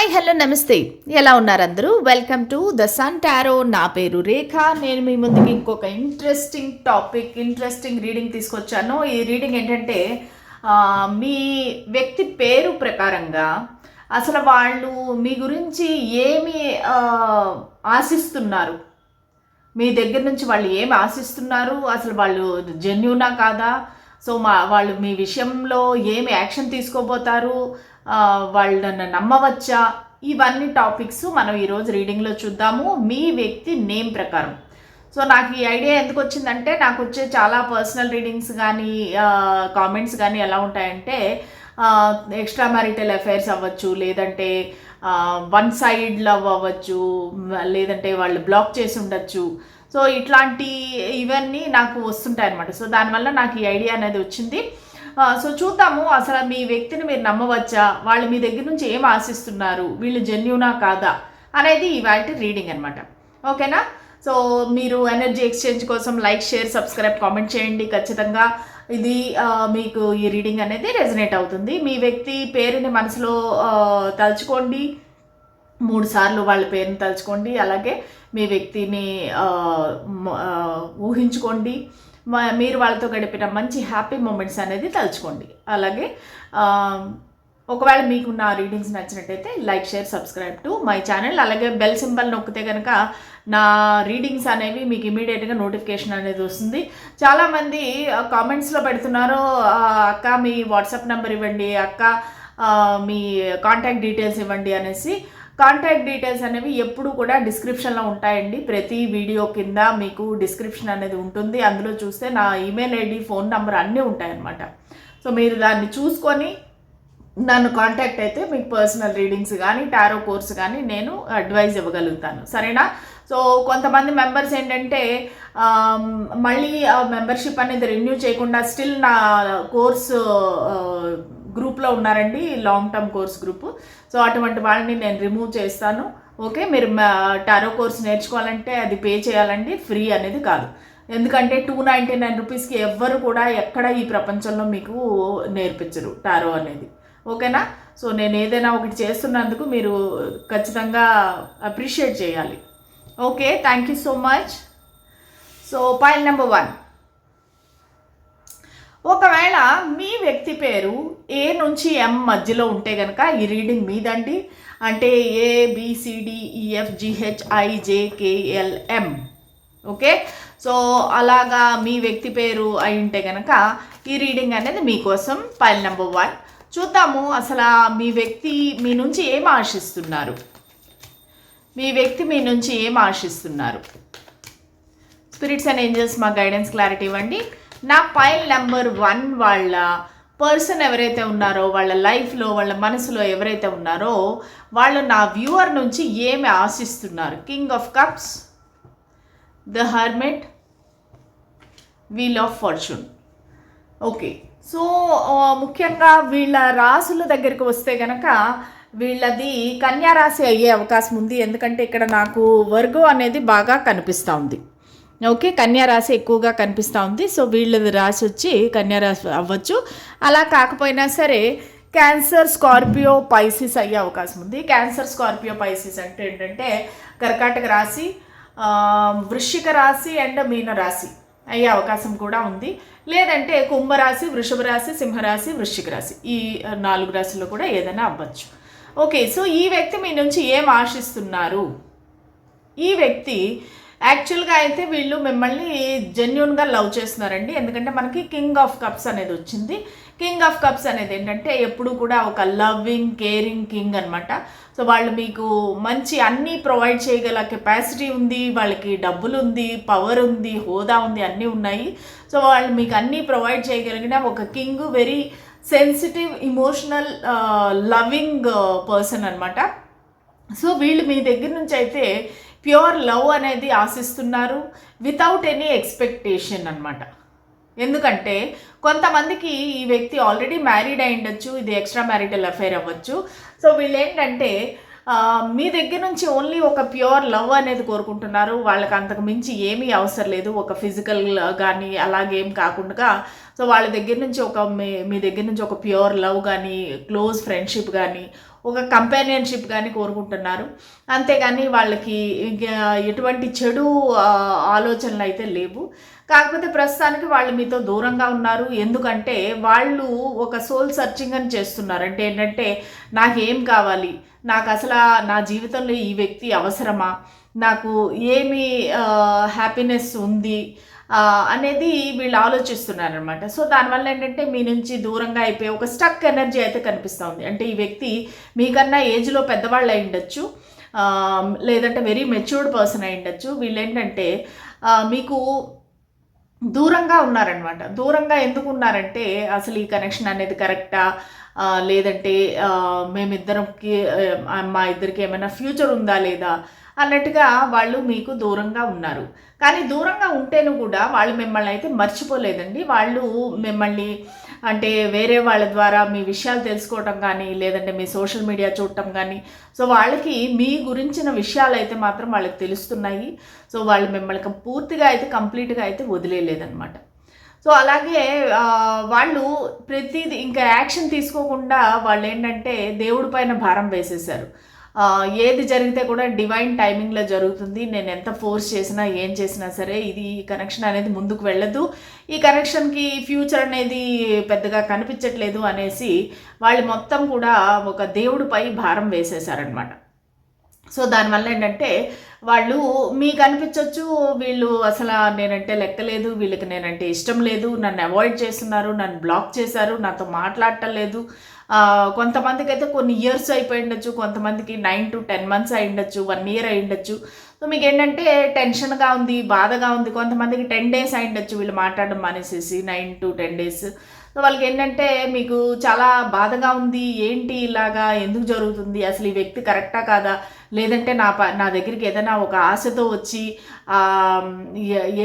Hi hello నమస్తే. ఎలా ఉన్నారు అందరూ welcome to the sun tarot నా పేరు రేఖ. నేను మీ ముందుకి ఇంకొక ఇంట్రెస్టింగ్ టాపిక్ ఇంట్రెస్టింగ్ రీడింగ్ తీసుకొచ్చాను. ఈ రీడింగ్ ఏంటంటే మీ వ్యక్తి పేరు ప్రకారంగా అసలు వాళ్ళు మీ గురించి ఏమి ఆశిస్తున్నారు? మీ దగ్గర నుంచి వాళ్ళు ఏమి ఆశిస్తున్నారు? అసలు వాళ్ళు జెన్యునా కాదా? సో మా వాళ్ళు మీ విషయంలో ఏమి యాక్షన్ తీసుకోబోతారు? వాళ్ళు నన్ను నమ్మవచ్చా? ఇవన్నీ టాపిక్స్ మనం ఈరోజు రీడింగ్లో చూద్దాము. మీ వ్యక్తి నేమ్ ప్రకారం. సో నాకు ఈ ఐడియా ఎందుకు వచ్చిందంటే నాకు వచ్చే చాలా పర్సనల్ రీడింగ్స్ కానీ కామెంట్స్ కానీ ఎలా ఉంటాయంటే ఎక్స్ట్రా మ్యారిటల్ అఫైర్స్ అవ్వచ్చు లేదంటే వన్ సైడ్ లవ్ అవ్వచ్చు లేదంటే వాళ్ళు బ్లాక్ చేసి ఉండొచ్చు. సో ఇట్లాంటి ఇవన్నీ నాకు వస్తుంటాయి అనమాట సో దానివల్ల నాకు ఈ ఐడియా అనేది వచ్చింది. సో చూద్దాము అసలు మీ వ్యక్తిని మీరు నమ్మవచ్చా? వాళ్ళు మీ దగ్గర నుంచి ఏం ఆశిస్తున్నారు? వీళ్ళు జెన్యునా కాదా? అనేది ఇవాళ రీడింగ్ అనమాట ఓకేనా? సో మీరు ఎనర్జీ ఎక్స్చేంజ్ కోసం లైక్ షేర్ సబ్స్క్రైబ్ కామెంట్ చేయండి. ఖచ్చితంగా ఇది మీకు ఈ రీడింగ్ అనేది రెజనేట్ అవుతుంది. మీ వ్యక్తి పేరుని మనసులో తలుచుకోండి. మూడు సార్లు వాళ్ళ పేరుని తలుచుకోండి. అలాగే మీ వ్యక్తిని ఊహించుకోండి. మీరు వాళ్ళతో గడిపిన మంచి హ్యాపీ మూమెంట్స్ అనేది తలుచుకోండి. అలాగే ఒకవేళ మీకు నా రీడింగ్స్ నచ్చినట్టయితే like share subscribe to my channel. అలాగే బెల్ సింబల్ నొక్కితే కనుక నా రీడింగ్స్ అనేవి మీకు ఇమీడియట్గా నోటిఫికేషన్ అనేది వస్తుంది. చాలామంది కామెంట్స్లో పెడుతున్నారు అక్క మీ వాట్సాప్ నెంబర్ ఇవ్వండి అక్క మీ కాంటాక్ట్ డీటెయిల్స్ ఇవ్వండి అనేసి. కాంటాక్ట్ డీటెయిల్స్ అనేవి ఎప్పుడు కూడా డిస్క్రిప్షన్లో ఉంటాయండి. ప్రతి వీడియో కింద మీకు డిస్క్రిప్షన్ అనేది ఉంటుంది. అందులో చూస్తే నా ఈమెయిల్ ఐడి ఫోన్ నెంబర్ అన్నీ ఉంటాయన్నమాట. సో మీరు దాన్ని చూసుకొని నన్ను కాంటాక్ట్ అయితే మీకు పర్సనల్ రీడింగ్స్ కానీ టారో కోర్స్ కానీ నేను అడ్వైజ్ ఇవ్వగలుగుతాను. సరేనా? సో కొంతమంది మెంబర్స్ ఏంటంటే మళ్ళీ ఆ మెంబర్షిప్ అనేది రెన్యూ చేయకుండా స్టిల్ నా కోర్స్ గ్రూప్లో ఉన్నారండి long term course group so అటువంటి వాళ్ళని నేను రిమూవ్ చేస్తాను. ఓకే మీరు టారో కోర్స్ నేర్చుకోవాలంటే అది పే చేయాలండి ఫ్రీ అనేది కాదు. ఎందుకంటే టూ నైంటీ నైన్ రూపీస్కి ఎవ్వరు కూడా ఎక్కడ ఈ ప్రపంచంలో మీకు నేర్పించరు టారో అనేది. ఓకేనా? సో నేను ఏదైనా ఒకటి చేస్తున్నందుకు మీరు ఖచ్చితంగా అప్రిషియేట్ చేయాలి. Okay thank you so much so point number one ఒకవేళ మీ వ్యక్తి పేరు ఏ నుంచి ఎం మధ్యలో ఉంటే కనుక ఈ రీడింగ్ మీదండి. అంటే A B C D E F G H I J K L M okay so అలాగా మీ వ్యక్తి పేరు అయి ఉంటే కనుక ఈ రీడింగ్ అనేది మీకోసం ఫైల్ నెంబర్ వన్ చూద్దాము అసలు మీ వ్యక్తి మీ నుంచి ఏం ఆశిస్తున్నారు? మీ వ్యక్తి మీ నుంచి ఏం ఆశిస్తున్నారు? స్పిరిట్స్ అండ్ ఏంజల్స్ మా గైడెన్స్ క్లారిటీ ఇవ్వండి. నా పైల్ నెంబర్ వన్ వాళ్ళ పర్సన్ ఎవరైతే ఉన్నారో వాళ్ళ లైఫ్లో వాళ్ళ మనసులో ఎవరైతే ఉన్నారో వాళ్ళు నా వ్యూవర్ నుంచి ఏమి ఆశిస్తున్నారు? King of cups the hermit wheel of fortune. Okay. So ముఖ్యంగా వీళ్ళ రాసుల దగ్గరికి వస్తే కనుక వీళ్ళది కన్యా రాశి అయ్యే అవకాశం ఉంది. ఎందుకంటే ఇక్కడ నాకు వర్గం అనేది బాగా కనిపిస్తూ ఉంది. ఓకే కన్యా రాశి ఎక్కువగా కనిపిస్తూ ఉంది. సో వీళ్ళది రాశి వచ్చి కన్యారాశి అవ్వచ్చు. అలా కాకపోయినా సరే క్యాన్సర్ స్కార్పియో పైసిస్ అయ్యే అవకాశం ఉంది. క్యాన్సర్ స్కార్పియో పైసిస్ అంటే ఏంటంటే కర్కాటక రాశి ఆ, వృశ్చిక రాశి అండ్ మీన రాశి అయ్యే అవకాశం కూడా ఉంది. లేదంటే కుంభరాశి వృషభ రాశి సింహరాశి వృశ్చిక రాశి ఈ నాలుగు రాశుల్లో కూడా ఏదైనా అవ్వచ్చు. ఓకే సో ఈ వ్యక్తి మీ నుంచి ఏం ఆశిస్తున్నారు? ఈ వ్యక్తి యాక్చువల్గా అయితే వీళ్ళు మిమ్మల్ని జెన్యున్గా లవ్ చేస్తున్నారండి. ఎందుకంటే మనకి కింగ్ ఆఫ్ కప్స్ అనేది వచ్చింది. కింగ్ ఆఫ్ కప్స్ అనేది ఏంటంటే ఎప్పుడు కూడా ఒక లవ్వింగ్ కేరింగ్ కింగ్ అనమాట సో వాళ్ళు మీకు మంచి అన్నీ ప్రొవైడ్ చేయగల కెపాసిటీ ఉంది వాళ్ళకి డబ్బులు ఉంది పవర్ ఉంది హోదా ఉంది అన్నీ ఉన్నాయి. సో వాళ్ళు మీకు అన్నీ ప్రొవైడ్ చేయగలిగిన ఒక king very sensitive emotional loving person అనమాట సో వీళ్ళు మీ దగ్గర నుంచి అయితే ప్యూర్ లవ్ అనేది ఆశిస్తున్నారు వితౌట్ ఎనీ ఎక్స్పెక్టేషన్ అనమాట ఎందుకంటే కొంతమందికి ఈ వ్యక్తి ఆల్రెడీ మ్యారీడ్ అయి ఉండొచ్చు ఇది ఎక్స్ట్రా మ్యారిటల్ అఫైర్ అవ్వచ్చు. సో వీళ్ళు ఏంటంటే మీ దగ్గర నుంచి ఓన్లీ ఒక ప్యూర్ లవ్ అనేది కోరుకుంటున్నారు. వాళ్ళకి అంతకు మించి ఏమీ అవసరం లేదు. ఒక ఫిజికల్ కానీ అలాగేం కాకుండా. సో వాళ్ళ దగ్గర నుంచి ఒక మీ మీ దగ్గర నుంచి ఒక ప్యూర్ లవ్ కానీ క్లోజ్ ఫ్రెండ్షిప్ కానీ ఒక కంపానియన్షిప్ కానీ కోరుకుంటున్నారు. అంతేగాని వాళ్ళకి ఎటువంటి చెడు ఆలోచనలు అయితే లేవు. కాకపోతే ప్రస్తుతానికి వాళ్ళు మీతో దూరంగా ఉన్నారు. ఎందుకంటే వాళ్ళు ఒక సోల్ సర్చింగ్ అని చేస్తున్నారు. అంటే ఏంటంటే నాకేం కావాలి? నాకు అసలు నా జీవితంలో ఈ వ్యక్తి అవసరమా? నాకు ఏమి హ్యాపీనెస్ ఉంది? అనేది వీళ్ళు ఆలోచిస్తున్నారనమాట సో దానివల్ల ఏంటంటే మీ నుంచి దూరంగా అయిపోయి ఒక స్టక్ ఎనర్జీ అయితే కనిపిస్తూ ఉంది. అంటే ఈ వ్యక్తి మీకన్నా ఏజ్లో పెద్దవాళ్ళు అయి ఉండొచ్చు లేదంటే వెరీ మెచ్యూర్డ్ పర్సన్ అయి ఉండొచ్చు. వీళ్ళు ఏంటంటే మీకు దూరంగా ఉన్నారనమాట దూరంగా ఎందుకు ఉన్నారంటే అసలు ఈ కనెక్షన్ అనేది కరెక్టా లేదంటే మేమిద్దరికి మా ఇద్దరికి ఏమైనా ఫ్యూచర్ ఉందా లేదా? అన్నట్టుగా వాళ్ళు మీకు దూరంగా ఉన్నారు. కానీ దూరంగా ఉంటేను కూడా వాళ్ళు మిమ్మల్ని అయితే మర్చిపోలేదండి. వాళ్ళు మిమ్మల్ని అంటే వేరే వాళ్ళ ద్వారా మీ విషయాలు తెలుసుకోవటం కానీ లేదంటే మీ సోషల్ మీడియా చూడటం కానీ సో వాళ్ళకి మీ గురించిన విషయాలు అయితే మాత్రం వాళ్ళకి తెలుస్తున్నాయి. సో వాళ్ళు మిమ్మల్ని పూర్తిగా అయితే కంప్లీట్గా అయితే వదిలేయలేదన్నమాట. సో అలాగే వాళ్ళు ప్రతిదీ ఇంకా యాక్షన్ తీసుకోకుండా వాళ్ళు ఏంటంటే దేవుడి పైన భారం వేసేసారు ఏది జరిగితే కూడా డివైన్ టైమింగ్లో జరుగుతుంది. నేను ఎంత ఫోర్స్ చేసినా ఏం చేసినా సరే ఇది ఈ కనెక్షన్ అనేది ముందుకు వెళ్ళదు. ఈ కనెక్షన్కి ఫ్యూచర్ అనేది పెద్దగా కనిపించట్లేదు అనేసి వాళ్ళు మొత్తం కూడా ఒక దేవుడిపై భారం వేసేసారనమాట సో దానివల్ల ఏంటంటే వాళ్ళు మీకు అనిపించవచ్చు వీళ్ళు అసలు నేనంటే లెక్కలేదు వీళ్ళకి నేనంటే ఇష్టం లేదు నన్ను అవాయిడ్ చేస్తున్నారు నన్ను బ్లాక్ చేశారు నాతో మాట్లాడటం లేదు. కొంతమందికి అయితే కొన్ని ఇయర్స్ అయిపోయి ఉండొచ్చు కొంతమందికి నైన్ టు టెన్ మంత్స్ అయి ఉండొచ్చు వన్ ఇయర్ అయి ఉండొచ్చు. సో మీకు ఏంటంటే టెన్షన్గా ఉంది బాధగా ఉంది కొంతమందికి టెన్ డేస్ అయి ఉండొచ్చు వీళ్ళు మాట్లాడడం మానేసేసి nine to ten days so వాళ్ళకి ఏంటంటే మీకు చాలా బాధగా ఉంది ఏంటి ఇలాగా ఎందుకు జరుగుతుంది అసలు ఈ వ్యక్తి కరెక్టా కాదా? లేదంటే నా ప నా దగ్గరికి ఏదైనా ఒక ఆశతో వచ్చి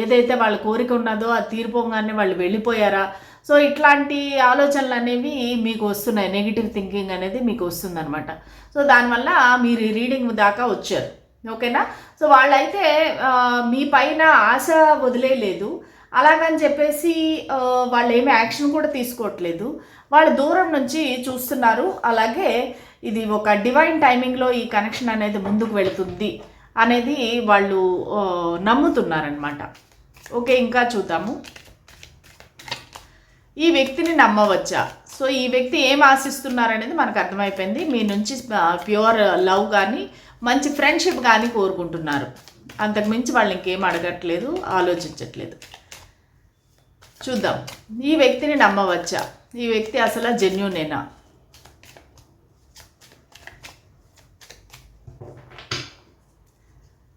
ఏదైతే వాళ్ళ కోరిక ఉన్నదో అది తీరిపోగానే వాళ్ళు వెళ్ళిపోయారా? సో ఇట్లాంటి ఆలోచనలు అనేవి మీకు వస్తున్నాయి. నెగిటివ్ థింకింగ్ అనేది మీకు వస్తుందన్నమాట. సో దానివల్ల మీరు రీడింగ్ దాకా వచ్చారు. ఓకేనా? సో వాళ్ళైతే మీ పైన ఆశ వదిలేయలేదు అలాగని చెప్పేసి వాళ్ళు ఏమి యాక్షన్ కూడా తీసుకోవట్లేదు. వాళ్ళు దూరం నుంచి చూస్తున్నారు. అలాగే ఇది ఒక డివైన్ టైమింగ్లో ఈ కనెక్షన్ అనేది ముందుకు వెళుతుంది అనేది వాళ్ళు నమ్ముతున్నారనమాట ఓకే ఇంకా చూద్దాము. ఈ వ్యక్తిని నమ్మవచ్చా? సో ఈ వ్యక్తి ఏం ఆశిస్తున్నారనేది మనకు అర్థమైపోయింది. మీ నుంచి ప్యూర్ లవ్ కానీ మంచి ఫ్రెండ్షిప్ కానీ కోరుకుంటున్నారు. అంతకుమించి వాళ్ళు ఇంకేం అడగట్లేదు ఆలోచించట్లేదు. చూద్దాం. ఈ వ్యక్తిని నమ్మవచ్చా? ఈ వ్యక్తి అసలు జెన్యునేనా?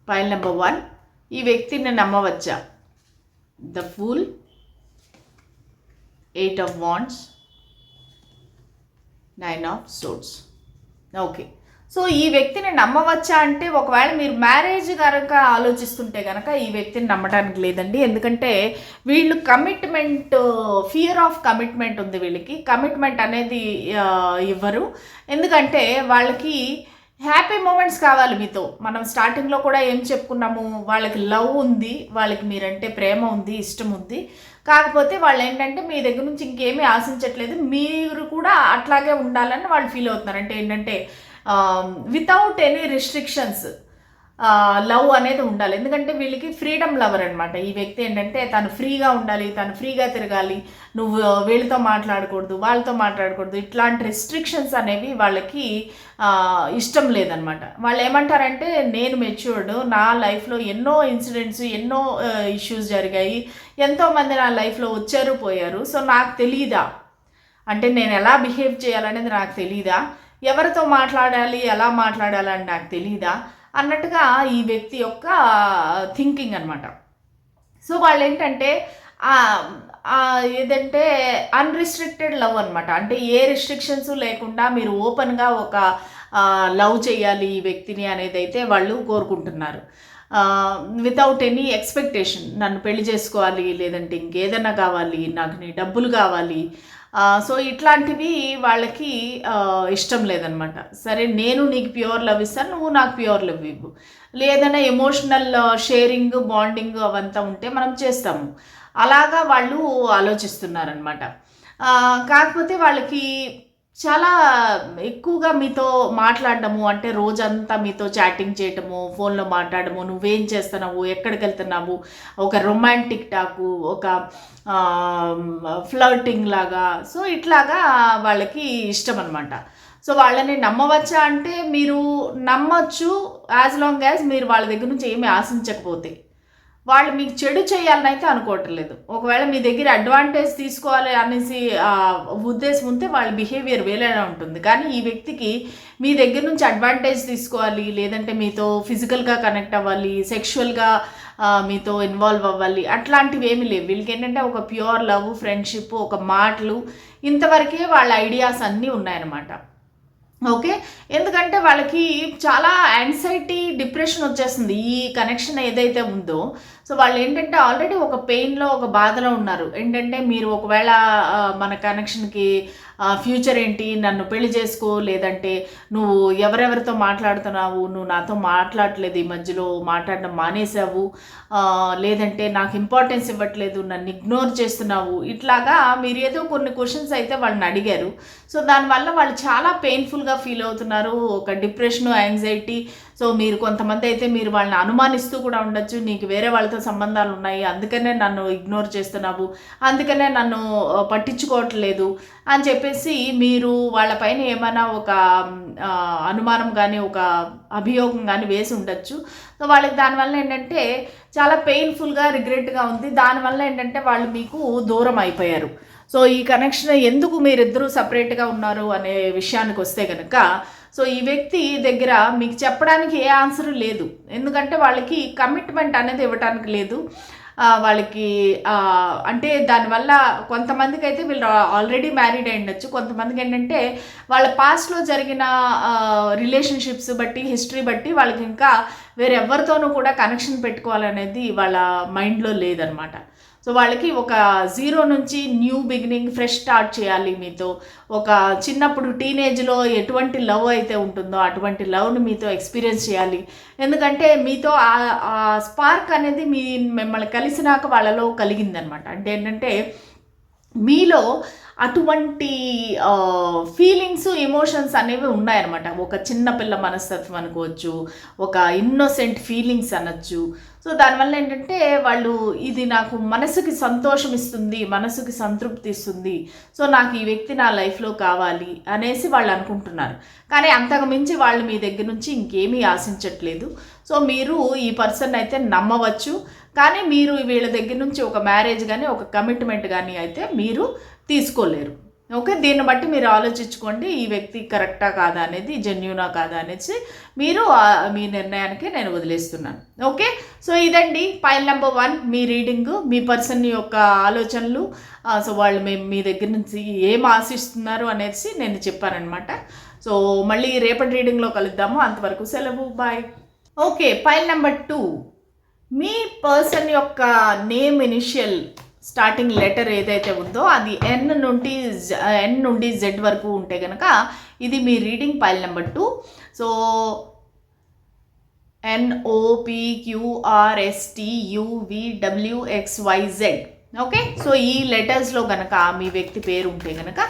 File number one. ఈ వ్యక్తిని నమ్మవచ్చా? The fool. Eight of wands nine of swords okay so ఈ వ్యక్తిని నమ్మవచ్చా అంటే ఒకవేళ మీరు మ్యారేజ్ కనుక ఆలోచిస్తుంటే కనుక ఈ వ్యక్తిని నమ్మడానికి లేదండి. ఎందుకంటే వీళ్ళు కమిట్మెంట్ ఫియర్ ఆఫ్ కమిట్మెంట్ ఉంది వీళ్ళకి. కమిట్మెంట్ అనేది ఇవ్వరు. ఎందుకంటే వాళ్ళకి హ్యాపీ మూమెంట్స్ కావాలి మీతో. మనం స్టార్టింగ్లో కూడా ఏం చెప్పుకున్నాము? వాళ్ళకి లవ్ ఉంది వాళ్ళకి మీరంటే ప్రేమ ఉంది ఇష్టం ఉంది. కాకపోతే వాళ్ళు ఏంటంటే మీ దగ్గర నుంచి ఇంకేమీ ఆశించట్లేదు. మీరు కూడా అట్లాగే ఉండాలని వాళ్ళు ఫీల్ అవుతున్నారు. అంటే ఏంటంటే వితౌట్ ఎనీ రిస్ట్రిక్షన్స్ లవ్ అనేది ఉండాలి. ఎందుకంటే వీళ్ళకి ఫ్రీడమ్ లవర్ అనమాట ఈ వ్యక్తి ఏంటంటే తను ఫ్రీగా ఉండాలి తను ఫ్రీగా తిరగాలి నువ్వు వీళ్ళతో మాట్లాడకూడదు వాళ్ళతో మాట్లాడకూడదు ఇట్లాంటి రెస్ట్రిక్షన్స్ అనేవి వాళ్ళకి ఇష్టం లేదనమాట వాళ్ళు ఏమంటారంటే నేను మెచ్యూర్డ్ నా లైఫ్లో ఎన్నో ఇన్సిడెంట్స్ ఎన్నో ఇష్యూస్ జరిగాయి ఎంతోమంది నా లైఫ్లో వచ్చారు పోయారు సో నాకు తెలియదా అంటే నేను ఎలా బిహేవ్ చేయాలనేది నాకు తెలీదా? ఎవరితో మాట్లాడాలి ఎలా మాట్లాడాలని నాకు తెలీదా? అన్నట్టుగా ఈ వ్యక్తి యొక్క థింకింగ్ అనమాట సో వాళ్ళు ఏంటంటే ఏదంటే అన్రిస్ట్రిక్టెడ్ లవ్ అనమాట అంటే ఏ రిస్ట్రిక్షన్స్ లేకుండా మీరు ఓపెన్గా ఒక లవ్ చేయాలి ఈ వ్యక్తిని అనేది అయితే వాళ్ళు కోరుకుంటున్నారు. వితౌట్ ఎనీ ఎక్స్పెక్టేషన్ నన్ను పెళ్ళి చేసుకోవాలి లేదంటే ఇంకేదైనా కావాలి నాకు నీ డబ్బులు కావాలి సో ఇట్లాంటివి వాళ్ళకి ఇష్టం లేదనమాట సరే నేను నీకు ప్యూర్ లవ్ ఇస్తాను నువ్వు నాకు ప్యూర్ లవ్ ఇవ్వు. లేదన్నా ఎమోషనల్ షేరింగ్ బాండింగ్ అవంతా ఉంటే మనం చేస్తాము. అలాగా వాళ్ళు ఆలోచిస్తున్నారనమాట కాకపోతే వాళ్ళకి చాలా ఎక్కువగా మీతో మాట్లాడడము అంటే రోజంతా మీతో చాటింగ్ చేయటము ఫోన్లో మాట్లాడము నువ్వేం చేస్తున్నావు ఎక్కడికి వెళ్తున్నావు ఒక రొమాంటిక్ టాకు ఒక ఫ్లర్టింగ్ లాగా సో ఇట్లాగా వాళ్ళకి ఇష్టం అనమాట సో వాళ్ళని నమ్మవచ్చా అంటే మీరు నమ్మచ్చు యాజ్ లాంగ్ యాజ్ మీరు వాళ్ళ దగ్గర నుంచి ఏమి ఆశించకపోతే. వాళ్ళు మీకు చెడు చేయాలని అయితే అనుకోవటం లేదు. ఒకవేళ మీ దగ్గర అడ్వాంటేజ్ తీసుకోవాలి అనేసి ఉద్దేశం ఉంటే వాళ్ళ బిహేవియర్ వేరేలా ఉంటుంది. కానీ ఈ వ్యక్తికి మీ దగ్గర నుంచి అడ్వాంటేజ్ తీసుకోవాలి లేదంటే మీతో ఫిజికల్గా కనెక్ట్ అవ్వాలి సెక్షువల్గా మీతో ఇన్వాల్వ్ అవ్వాలి అట్లాంటివి ఏమీ లేవు. వీళ్ళకి ఏంటంటే ఒక ప్యూర్ లవ్ ఫ్రెండ్షిప్ ఒక మాటలు ఇంతవరకే వాళ్ళ ఐడియాస్ అన్నీ ఉన్నాయన్నమాట. ఓకే? ఎందుకంటే వాళ్ళకి చాలా యాంగ్జైటీ డిప్రెషన్ వచ్చేస్తుంది. ఈ కనెక్షన్ ఏదైతే ఉందో సో వాళ్ళు ఏంటంటే ఆల్రెడీ ఒక పెయిన్లో ఒక బాధలో ఉన్నారు. ఏంటంటే మీరు ఒకవేళ మన కనెక్షన్కి ఫ్యూచర్ ఏంటి నన్ను పెళ్ళి చేసుకో లేదంటే నువ్వు ఎవరెవరితో మాట్లాడుతున్నావు నువ్వు నాతో మాట్లాడట్లేదు ఈ మధ్యలో మాట్లాడడం మానేసావు లేదంటే నాకు ఇంపార్టెన్స్ ఇవ్వట్లేదు నన్ను ఇగ్నోర్ చేస్తున్నావు ఇట్లాగా మీరు ఏదో కొన్ని క్వశ్చన్స్ అయితే వాళ్ళని అడిగారు. సో దానివల్ల వాళ్ళు చాలా పెయిన్ఫుల్గా ఫీల్ అవుతున్నారు. ఒక డిప్రెషన్ యాంగ్జైటీ సో మీరు కొంతమంది అయితే మీరు వాళ్ళని అనుమానిస్తూ కూడా ఉండొచ్చు. నీకు వేరే వాళ్ళతో సంబంధాలు ఉన్నాయి. అందుకనే నన్ను ఇగ్నోర్ చేస్తున్నావు. అందుకనే నన్ను పట్టించుకోవట్లేదు అని చెప్పేసి మీరు వాళ్ళపైన ఏమైనా ఒక అనుమానం కానీ ఒక అభియోగం కానీ వేసి ఉండొచ్చు. సో వాళ్ళకి దానివల్ల ఏంటంటే చాలా పెయిన్ఫుల్గా రిగ్రెట్గా ఉంది. దానివల్ల ఏంటంటే వాళ్ళు మీకు దూరం అయిపోయారు. సో ఈ కనెక్షన్ ఎందుకు మీరిద్దరూ సపరేట్గా ఉన్నారు అనే విషయానికి వస్తే కనుక సో ఈ వ్యక్తి దగ్గర మీకు చెప్పడానికి ఏ ఆన్సర్ లేదు. ఎందుకంటే వాళ్ళకి కమిట్మెంట్ అనేది ఇవ్వడానికి లేదు. వాళ్ళకి అంటే దానివల్ల కొంతమందికి అయితే వీళ్ళు ఆల్రెడీ మ్యారీడ్ అయి ఉండొచ్చు. కొంతమందికి ఏంటంటే వాళ్ళ పాస్ట్లో జరిగిన రిలేషన్షిప్స్ బట్టి హిస్టరీ బట్టి వాళ్ళకి ఇంకా వేరెవరితోనూ కూడా కనెక్షన్ పెట్టుకోవాలనేది వాళ్ళ మైండ్లో లేదనమాట. సో వాళ్ళకి ఒక జీరో నుంచి న్యూ బిగినింగ్ ఫ్రెష్ స్టార్ట్ చేయాలి మీతో. ఒక చిన్నప్పుడు టీనేజ్లో ఎటువంటి లవ్ అయితే ఉంటుందో అటువంటి లవ్ని మీతో ఎక్స్పీరియన్స్ చేయాలి. ఎందుకంటే మీతో ఆ- ఆ స్పార్క్ అనేది మీ మిమ్మల్ని కలిసినాక వాళ్ళలో కలిగిందనమాట. అంటే ఏంటంటే మీలో అటువంటి ఫీలింగ్స్ ఎమోషన్స్ అనేవి ఉన్నాయన్నమాట. ఒక చిన్న పిల్ల మనస్తత్వం అనుకోవచ్చు ఒక ఇన్నోసెంట్ ఫీలింగ్స్ అనొచ్చు. సో దానివల్ల ఏంటంటే వాళ్ళు ఇది నాకు మనసుకి సంతోషం ఇస్తుంది మనసుకి సంతృప్తి ఇస్తుంది సో నాకు ఈ వ్యక్తి నా లైఫ్లో కావాలి అనేసి వాళ్ళు అనుకుంటున్నారు. కానీ అంతకు మించి వాళ్ళు మీ దగ్గర నుంచి ఇంకేమీ ఆశించట్లేదు. సో మీరు ఈ పర్సన్ అయితే నమ్మవచ్చు. కానీ మీరు వీళ్ళ దగ్గర నుంచి ఒక మ్యారేజ్ కానీ ఒక కమిట్మెంట్ కానీ అయితే మీరు తీసుకోలేరు. ఓకే దీన్ని బట్టి మీరు ఆలోచించుకోండి ఈ వ్యక్తి కరెక్టా కాదా అనేది జెన్యునా కాదా అనేసి మీరు మీ నిర్ణయానికి నేను వదిలేస్తున్నాను. ఓకే సో ఇదండి పైల్ నెంబర్ వన్ మీ రీడింగ్ మీ పర్సన్ యొక్క ఆలోచనలు. సో వాళ్ళు మేము మీ దగ్గర నుంచి ఏం ఆశిస్తున్నారు అనేసి నేను చెప్పానమాట సో మళ్ళీ రేపటి రీడింగ్లో కలుద్దాము. అంతవరకు సెలవు. Bye okay pile number two మీ పర్సన్ యొక్క నేమ్ ఇనిషియల్ స్టార్టింగ్ లెటర్ ఏదైతే ఉందో అది ఎన్ నుండి ఎన్ నుండి జెడ్ వరకు ఉంటే కనుక ఇది మీ reading pile number two so ఎన్ఓపిక్యూఆర్ఎస్టియువిడబ్ల్యూఎక్స్వైజెడ్ okay so ఈ లెటర్స్లో కనుక మీ వ్యక్తి పేరు ఉంటే కనుక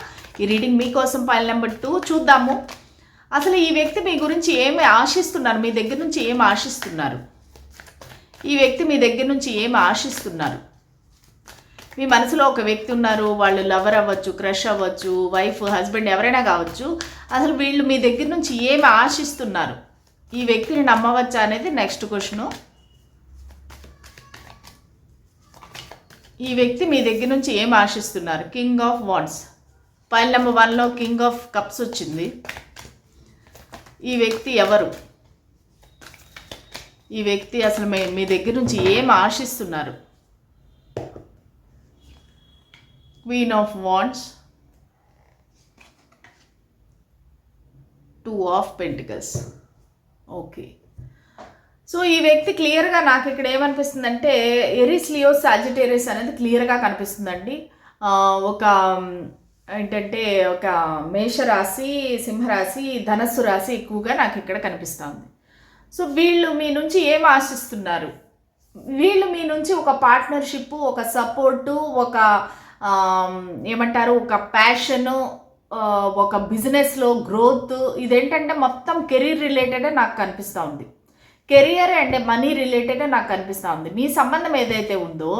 ఈ రీడింగ్ మీకోసం పైల్ నెంబర్ టూ చూద్దాము. అసలు ఈ వ్యక్తి మీ గురించి ఏమి ఆశిస్తున్నారు? మీ దగ్గర నుంచి ఏమి ఆశిస్తున్నారు? ఈ వ్యక్తి మీ దగ్గర నుంచి ఏమి ఆశిస్తున్నారు? మీ మనసులో ఒక వ్యక్తి ఉన్నారు వాళ్ళు లవర్ అవ్వచ్చు క్రష్ అవ్వచ్చు వైఫ్ హస్బెండ్ ఎవరైనా కావచ్చు అసలు వీళ్ళు మీ దగ్గర నుంచి ఏమి ఆశిస్తున్నారు? ఈ వ్యక్తిని నమ్మవచ్చా అనేది నెక్స్ట్ క్వశ్చను ఈ వ్యక్తి మీ దగ్గర నుంచి ఏం ఆశిస్తున్నారు? King of wands pile number వన్లో కింగ్ ఆఫ్ కప్స్ వచ్చింది. ఈ వ్యక్తి ఎవరు? ఈ వ్యక్తి అసలు మీ మీ దగ్గర నుంచి ఏం ఆశిస్తున్నారు? Queen of wands two of pentacles okay so ఈ వ్యక్తి క్లియర్గా నాకు ఇక్కడ ఏమనిపిస్తుందంటే ఎరిస్ లియో సాజిటేరియస్ అనేది క్లియర్గా కనిపిస్తుందండి. ఒక ఏంటంటే ఒక మేషరాశి సింహరాశి ధనస్సు రాశి ఎక్కువగా నాకు ఇక్కడ కనిపిస్తుంది. సో వీళ్ళు మీ నుంచి ఏం ఆశిస్తున్నారు? వీళ్ళు మీ నుంచి ఒక పార్ట్నర్షిప్ ఒక సపోర్టు ఒక ఏమంటారు ఒక ప్యాషను ఒక బిజినెస్లో గ్రోత్ ఇదేంటంటే మొత్తం కెరీర్ రిలేటెడే నాకు కనిపిస్తూ ఉంది. కెరియర్ అండ్ మనీ రిలేటెడ్ నాకు కనిపిస్తూ ఉంది. మీ సంబంధం ఏదైతే ఉందో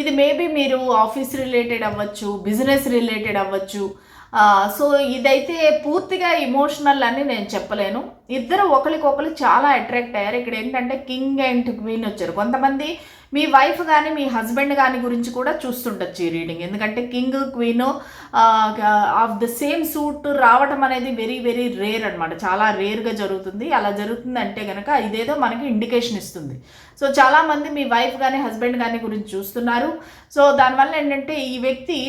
ఇది మేబీ మీరు ఆఫీస్ రిలేటెడ్ అవ్వచ్చు బిజినెస్ రిలేటెడ్ అవ్వచ్చు సో ఇదైతే పూర్తిగా ఇమోషనల్ అని నేను చెప్పలేను. ఇద్దరు ఒకరికొకరు చాలా అట్రాక్ట్ అయ్యారు. ఇక్కడ ఏంటంటే కింగ్ అండ్ క్వీన్ వచ్చారు. కొంతమంది మీ వైఫ్ కానీ మీ హస్బెండ్ కానీ గురించి కూడా చూస్తుండొచ్చు ఈ రీడింగ్ ఎందుకంటే king queen of the same suit రావటం అనేది వెరీ వెరీ రేర్ అనమాట చాలా రేర్గా జరుగుతుంది. అలా జరుగుతుంది అంటే కనుక ఇదేదో మనకి ఇండికేషన్ ఇస్తుంది. సో చాలామంది మీ వైఫ్ కానీ హస్బెండ్ కానీ గురించి చూస్తున్నారు. సో దానివల్ల ఏంటంటే ఈ వ్యక్తి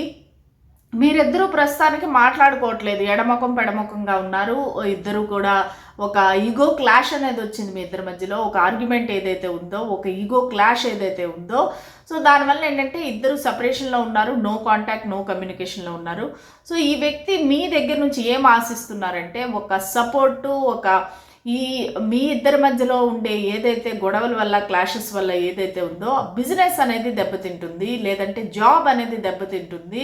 మీరిద్దరూ ప్రస్తుతానికి మాట్లాడుకోవట్లేదు. ఎడమకం పెడముఖంగా ఉన్నారు. ఇద్దరు కూడా ఒక ఈగో క్లాష్ అనేది వచ్చింది మీ ఇద్దరి మధ్యలో. ఒక ఆర్గ్యుమెంట్ ఏదైతే ఉందో ఒక ఈగో క్లాష్ ఏదైతే ఉందో. సో దానివల్ల ఏంటంటే ఇద్దరు సపరేషన్లో ఉన్నారు. నో కాంటాక్ట్ నో కమ్యూనికేషన్లో ఉన్నారు. సో ఈ వ్యక్తి మీ దగ్గర నుంచి ఏం ఆశిస్తున్నారంటే ఒక సపోర్టు ఒక ఈ మీ ఇద్దరి మధ్యలో ఉండే ఏదైతే గొడవల వల్ల క్లాషెస్ వల్ల ఏదైతే ఉందో బిజినెస్ అనేది దెబ్బతింటుంది లేదంటే జాబ్ అనేది దెబ్బతింటుంది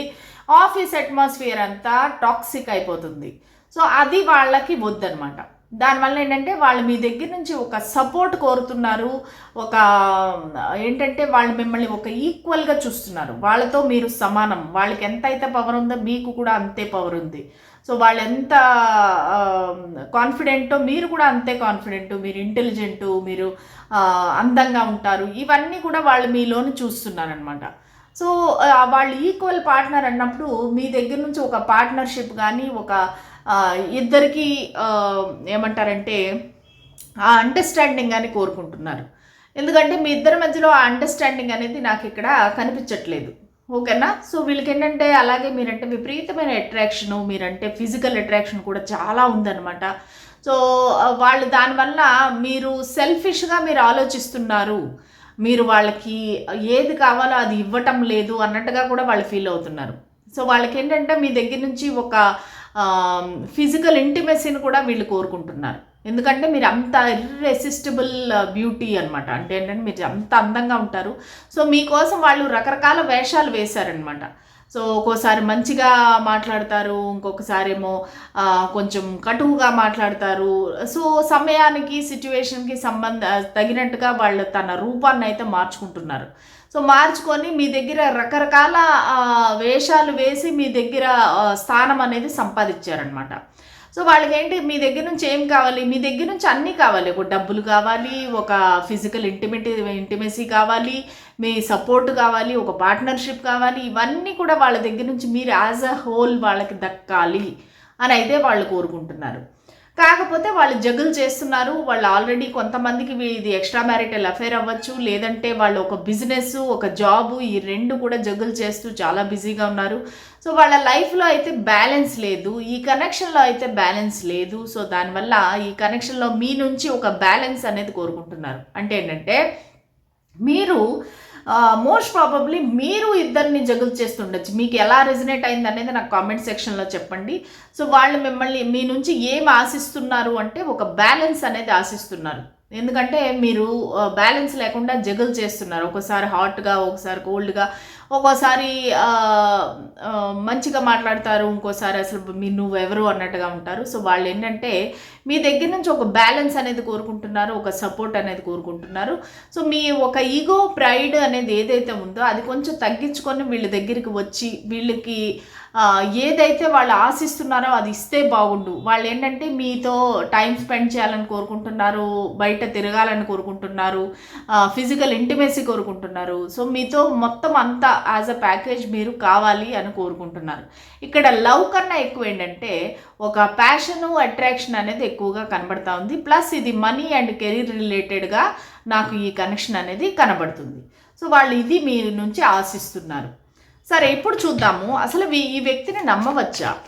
ఆఫీస్ అట్మాస్ఫియర్ అంతా టాక్సిక్ అయిపోతుంది. సో అది వాళ్ళకి వద్దనమాట దానివల్ల ఏంటంటే వాళ్ళు మీ దగ్గర నుంచి ఒక సపోర్ట్ కోరుతున్నారు ఒక ఏంటంటే వాళ్ళు మిమ్మల్ని ఒక ఈక్వల్గా చూస్తున్నారు. వాళ్ళతో మీరు సమానం. వాళ్ళకి ఎంత అయితే పవర్ ఉందో మీకు కూడా అంతే పవర్ ఉంది. సో వాళ్ళు ఎంత కాన్ఫిడెంటో మీరు కూడా అంతే కాన్ఫిడెంట్ మీరు ఇంటెలిజెంటు మీరు అందంగా ఉంటారు. ఇవన్నీ కూడా వాళ్ళు మీలోని చూస్తున్నారనమాట సో వాళ్ళు ఈక్వల్ పార్ట్నర్ అన్నప్పుడు మీ దగ్గర నుంచి ఒక పార్ట్నర్షిప్ కానీ ఒక ఇద్దరికి ఏమంటారంటే ఆ అండర్స్టాండింగ్ అని కోరుకుంటున్నారు. ఎందుకంటే మీ ఇద్దరి మధ్యలో ఆ అండర్స్టాండింగ్ అనేది నాకు ఇక్కడ కనిపించట్లేదు. ఓకేనా? సో వీళ్ళకి ఏంటంటే అలాగే మీరంటే విపరీతమైన అట్రాక్షను మీరంటే ఫిజికల్ అట్రాక్షన్ కూడా చాలా ఉందన్నమాట. సో వాళ్ళు దానివల్ల మీరు సెల్ఫిష్గా మీరు ఆలోచిస్తున్నారు. మీరు వాళ్ళకి ఏది కావాలో అది ఇవ్వటం లేదు అన్నట్టుగా కూడా వాళ్ళు ఫీల్ అవుతున్నారు. సో వాళ్ళకి ఏంటంటే మీ దగ్గర నుంచి ఒక ఫిజికల్ ఇంటిమెసీని కూడా వీళ్ళు కోరుకుంటున్నారు. ఎందుకంటే మీరు అంత ఇర్రెసిస్టిబుల్ బ్యూటీ అనమాట అంటే ఏంటంటే మీరు అంత అందంగా ఉంటారు. సో మీకోసం వాళ్ళు రకరకాల వేషాలు వేశారనమాట సో ఒక్కోసారి మంచిగా మాట్లాడతారు ఇంకొకసారి ఏమో కొంచెం కటువుగా మాట్లాడతారు. సో సమయానికి సిచ్యువేషన్కి సంబంధ తగినట్టుగా వాళ్ళు తన రూపాన్ని అయితే మార్చుకుంటున్నారు. సో మార్చుకొని మీ దగ్గర రకరకాల వేషాలు వేసి మీ దగ్గర స్థానం అనేది సంపాదించారనమాట సో వాళ్ళకి ఏంటి మీ దగ్గర నుంచి ఏం కావాలి? మీ దగ్గర నుంచి అన్నీ కావాలి. ఒక డబ్బులు కావాలి ఒక ఫిజికల్ ఇంటిమేటి ఇంటిమేసీ కావాలి మీ సపోర్ట్ కావాలి ఒక పార్ట్నర్షిప్ కావాలి. ఇవన్నీ కూడా వాళ్ళ దగ్గర నుంచి మీరు యాజ్ అ హోల్ వాళ్ళకి దక్కాలి అని అయితే వాళ్ళు కోరుకుంటున్నారు. కాకపోతే వాళ్ళు జగులు చేస్తున్నారు. వాళ్ళు ఆల్రెడీ కొంతమందికి ఇది ఎక్స్ట్రా మ్యారిటల్ అఫేర్ అవ్వచ్చు. లేదంటే వాళ్ళు ఒక బిజినెస్ ఒక జాబ్ ఈ రెండు కూడా జగులు చేస్తూ చాలా బిజీగా ఉన్నారు. సో వాళ్ళ లైఫ్లో అయితే బ్యాలెన్స్ లేదు. ఈ కనెక్షన్లో అయితే బ్యాలెన్స్ లేదు. సో దానివల్ల ఈ కనెక్షన్లో మీ నుంచి ఒక బ్యాలెన్స్ అనేది కోరుకుంటున్నారు. అంటే ఏంటంటే మీరు మోస్ట్ ప్రాబబ్లీ మీరు ఇద్దరిని జగులు చేస్తుండొచ్చు. మీకు ఎలా రెజినేట్ అయింది అనేది నాకు కామెంట్ సెక్షన్లో చెప్పండి. సో వాళ్ళు మిమ్మల్ని మీ నుంచి ఏం ఆశిస్తున్నారు అంటే ఒక బ్యాలెన్స్ అనేది ఆశిస్తున్నారు. ఎందుకంటే మీరు బ్యాలెన్స్ లేకుండా జగల్ చేస్తున్నారు. ఒకసారి హాట్గా ఒకసారి కోల్డ్గా ఒక్కోసారి మంచిగా మాట్లాడతారు ఇంకోసారి అసలు మీరు నువ్వెవరు అన్నట్టుగా ఉంటారు. సో వాళ్ళు ఏంటంటే మీ దగ్గర నుంచి ఒక బ్యాలెన్స్ అనేది కోరుకుంటున్నారు ఒక సపోర్ట్ అనేది కోరుకుంటున్నారు. సో మీ ఒక ఈగో ప్రైడ్ అనేది ఏదైతే ఉందో అది కొంచెం తగ్గించుకొని వీళ్ళ దగ్గరికి వచ్చి వీళ్ళకి ఏదైతే వాళ్ళు ఆశిస్తున్నారో అది ఇస్తే బాగుండు. వాళ్ళు ఏంటంటే మీతో టైం స్పెండ్ చేయాలని కోరుకుంటున్నారు బయట తిరగాలని కోరుకుంటున్నారు ఫిజికల్ ఇంటిమేసీ కోరుకుంటున్నారు. సో మీతో మొత్తం అంతా యాజ్ అ ప్యాకేజ్ మీరు కావాలి అని కోరుకుంటున్నారు. ఇక్కడ లవ్ కన్నా ఎక్కువ ఏంటంటే ఒక ప్యాషను అట్రాక్షన్ అనేది ఎక్కువగా కనబడతా ఉంది. ప్లస్ ఇది మనీ అండ్ కెరీర్ రిలేటెడ్గా నాకు ఈ కనెక్షన్ అనేది కనబడుతుంది. సో వాళ్ళు ఇది మీ నుంచి ఆశిస్తున్నారు. సరే ఇప్పుడు చూద్దాము. అసలు ఈ వ్యక్తిని నమ్మవచ్చా?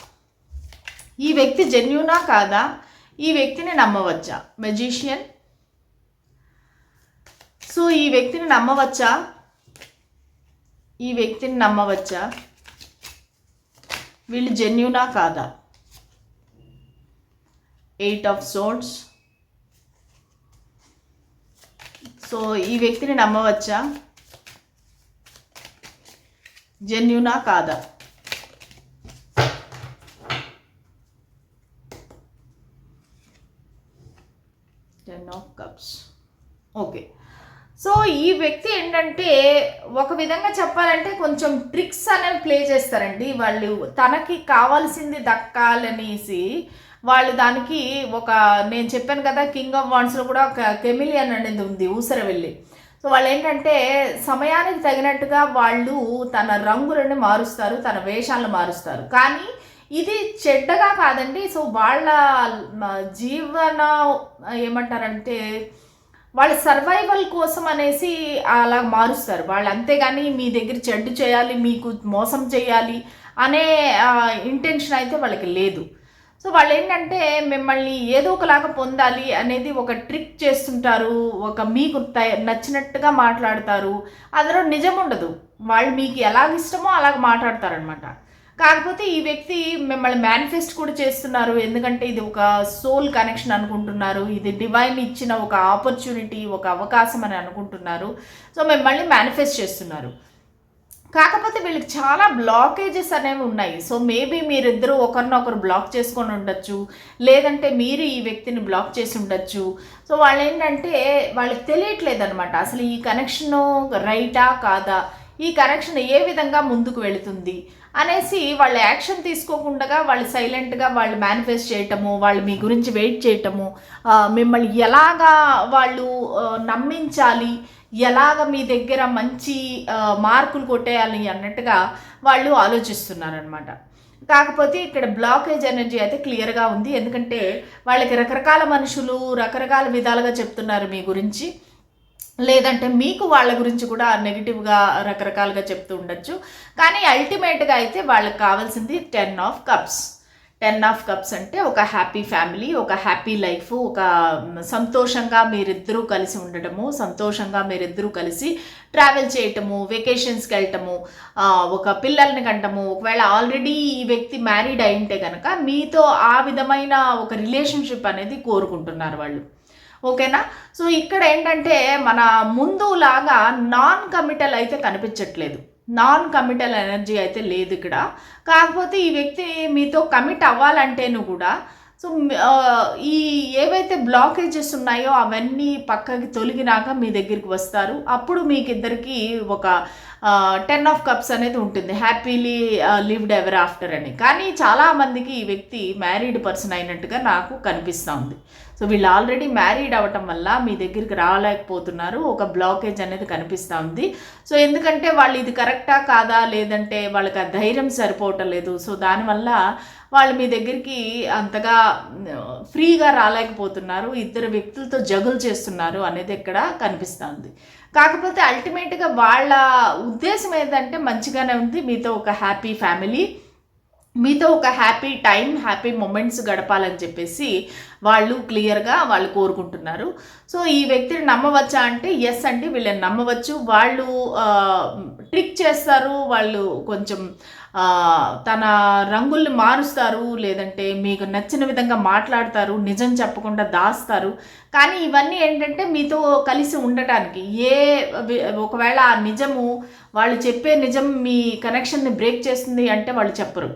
ఈ వ్యక్తి జెన్యునా కాదా? ఈ వ్యక్తిని నమ్మవచ్చా? మెజిషియన్? సో ఈ వ్యక్తిని నమ్మవచ్చా? ఈ వ్యక్తిని నమ్మవచ్చా? వీళ్ళు జెన్యునా కాదా? ఎయిట్ ఆఫ్ సోర్డ్స్ సో ఈ వ్యక్తిని నమ్మవచ్చా? జెన్యునా కాదా? Ten of cups okay so ఈ వ్యక్తి ఏంటంటే ఒక విధంగా చెప్పాలంటే కొంచెం ట్రిక్స్ అనేవి ప్లే చేస్తారండి. వాళ్ళు తనకి కావాల్సింది దక్కాలనేసి వాళ్ళు దానికి ఒక నేను చెప్పాను కదా కింగ్ ఆఫ్ వాన్స్లో కూడా ఒక కెమిలియన్ అనేది ఉంది ఊసరవెల్లి. సో వాళ్ళు ఏంటంటే సమయానికి తగినట్టుగా వాళ్ళు తన రంగులను మారుస్తారు తన వేషాలను మారుస్తారు. కానీ ఇది చెడ్డగా కాదండి. సో వాళ్ళ జీవన ఏమంటారంటే వాళ్ళ సర్వైవల్ కోసం అనేసి అలా మారుస్తారు. వాళ్ళు అంతేగాని మీ దగ్గర చెడ్డు చేయాలి మీకు మోసం చేయాలి అనే ఇంటెన్షన్ అయితే వాళ్ళకి లేదు. సో వాళ్ళు ఏంటంటే మిమ్మల్ని ఏదో ఒకలాగా పొందాలి అనేది ఒక ట్రిక్ చేస్తుంటారు ఒక మీకు నచ్చినట్టుగా మాట్లాడతారు. అందులో నిజం ఉండదు. వాళ్ళు మీకు ఎలాగ ఇష్టమో అలాగ మాట్లాడతారనమాట. కాకపోతే ఈ వ్యక్తి మిమ్మల్ని మేనిఫెస్ట్ కూడా చేస్తున్నారు. ఎందుకంటే ఇది ఒక సోల్ కనెక్షన్ అనుకుంటున్నారు. ఇది డివైన్ ఇచ్చిన ఒక ఆపర్చునిటీ ఒక అవకాశం అని అనుకుంటున్నారు. సో మిమ్మల్ని మేనిఫెస్ట్ చేస్తున్నారు. కాకపోతే వీళ్ళకి చాలా బ్లాకేజెస్ అనేవి ఉన్నాయి. సో మేబీ మీరిద్దరూ ఒకరినొకరు బ్లాక్ చేసుకొని ఉండొచ్చు. లేదంటే మీరు ఈ వ్యక్తిని బ్లాక్ చేసి ఉండొచ్చు. సో వాళ్ళు ఏంటంటే వాళ్ళకి తెలియట్లేదు అనమాట అసలు ఈ కనెక్షన్ రైటా కాదా? ఈ కనెక్షన్ ఏ విధంగా ముందుకు వెళుతుంది? అనేసి వాళ్ళు యాక్షన్ తీసుకోకుండా వాళ్ళు సైలెంట్గా వాళ్ళు మేనిఫెస్ట్ చేయటము వాళ్ళు మీ గురించి వెయిట్ చేయటము మిమ్మల్ని ఎలాగా వాళ్ళు నమ్మించాలి ఎలాగ మీ దగ్గర మంచి మార్కులు కొట్టేయాలి అన్నట్టుగా వాళ్ళు ఆలోచిస్తున్నారనమాట కాకపోతే ఇక్కడ బ్లాకేజ్ ఎనర్జీ అయితే క్లియర్గా ఉంది. ఎందుకంటే వాళ్ళకి రకరకాల మనుషులు రకరకాల విధాలుగా చెప్తున్నారు మీ గురించి. లేదంటే మీకు వాళ్ళ గురించి కూడా నెగిటివ్గా రకరకాలుగా చెప్తూ ఉండొచ్చు. కానీ అల్టిమేట్గా అయితే వాళ్ళకి కావాల్సింది ten of cups. Ten of cups అంటే ఒక హ్యాపీ ఫ్యామిలీ ఒక హ్యాపీ లైఫ్ ఒక సంతోషంగా మీరిద్దరూ కలిసి ఉండటము సంతోషంగా మీరిద్దరూ కలిసి ట్రావెల్ చేయటము వెకేషన్స్కి వెళ్ళటము ఒక పిల్లల్ని కంటము ఒకవేళ ఆల్రెడీ ఈ వ్యక్తి మ్యారీడ్ అయింటే కనుక మీతో ఆ విధమైన ఒక రిలేషన్షిప్ అనేది కోరుకుంటున్నారు వాళ్ళు. ఓకేనా? సో ఇక్కడ ఏంటంటే మన ముందులాగా నాన్ కమిటల్ అయితే కనిపించట్లేదు. నాన్ కమిటల్ ఎనర్జీ అయితే లేదు ఇక్కడ. కాకపోతే ఈ వ్యక్తి మీతో కమిట్ అవ్వాలంటేను కూడా సో uh, ఈ ఏవైతే బ్లాకేజెస్ ఉన్నాయో అవన్నీ పక్కకి తొలగినాక మీ దగ్గరికి వస్తారు. అప్పుడు మీకు ఇద్దరికీ ఒక టెన్ ఆఫ్ కప్స్ అనేది ఉంటుంది. హ్యాపీలీ లివ్డ్ ఎవర్ ఆఫ్టర్ అని. కానీ చాలామందికి ఈ వ్యక్తి మ్యారీడ్ పర్సన్ అయినట్టుగా నాకు కనిపిస్తూ ఉంది. సో వీళ్ళు ఆల్రెడీ మ్యారీడ్ అవ్వటం వల్ల మీ దగ్గరికి రాలేకపోతున్నారు. ఒక బ్లాకేజ్ అనేది కనిపిస్తూ ఉంది. సో ఎందుకంటే వాళ్ళు ఇది కరెక్టా కాదా? లేదంటే వాళ్ళకి ఆ ధైర్యం సరిపోవటం లేదు. సో దానివల్ల వాళ్ళు మీ దగ్గరికి అంతగా ఫ్రీగా రాలేకపోతున్నారు ఇద్దరు వ్యక్తులతో జగులు చేస్తున్నారు అనేది ఇక్కడ కనిపిస్తుంది. కాకపోతే అల్టిమేట్గా వాళ్ళ ఉద్దేశం ఏంటంటే మంచిగానే ఉంది మీతో ఒక హ్యాపీ ఫ్యామిలీ మీతో ఒక హ్యాపీ టైం హ్యాపీ మూమెంట్స్ గడపాలని చెప్పేసి వాళ్ళు క్లియర్గా వాళ్ళు కోరుకుంటున్నారు. సో ఈ వ్యక్తిని నమ్మవచ్చా అంటే ఎస్ అండి వీళ్ళని నమ్మవచ్చు. వాళ్ళు ట్రిక్ చేస్తారు వాళ్ళు కొంచెం తన రంగుల్ని మారుస్తారు లేదంటే మీకు నచ్చిన విధంగా మాట్లాడతారు నిజం చెప్పకుండా దాస్తారు. కానీ ఇవన్నీ ఏంటంటే మీతో కలిసి ఉండటానికి. ఏ ఒకవేళ ఆ నిజము వాళ్ళు చెప్పే నిజం మీ కనెక్షన్ని బ్రేక్ చేస్తుంది అంటే వాళ్ళు చెప్పరు.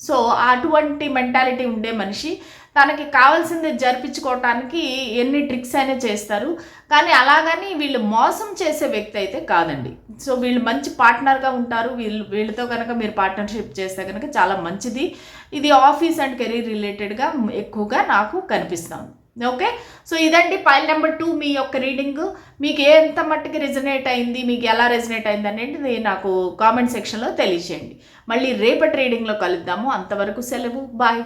సో అటువంటి మెంటాలిటీ ఉండే మనిషి తనకి కావాల్సింది జరిపించుకోవటానికి ఎన్ని ట్రిక్స్ అయినా చేస్తారు. కానీ అలాగని వీళ్ళు మోసం చేసే వ్యక్తి అయితే కాదండి. సో వీళ్ళు మంచి పార్ట్నర్గా ఉంటారు. వీళ్ళు వీళ్ళతో కనుక మీరు పార్ట్నర్షిప్ చేస్తే కనుక చాలా మంచిది. ఇది ఆఫీస్ అండ్ కెరీర్ రిలేటెడ్గా ఎక్కువగా నాకు కనిపిస్తుంది ఓకే? సో ఇదండి పైల్ నెంబర్ టూ మీ యొక్క రీడింగ్ మీకు ఎంత మట్టుకి రిజనేట్ అయింది మీకు ఎలా రెజనేట్ అయింది అనేది నాకు కామెంట్ సెక్షన్లో తెలియజేయండి. మళ్ళీ రేపటి రీడింగ్లో కలుద్దాము. అంతవరకు సెలవు. బాయ్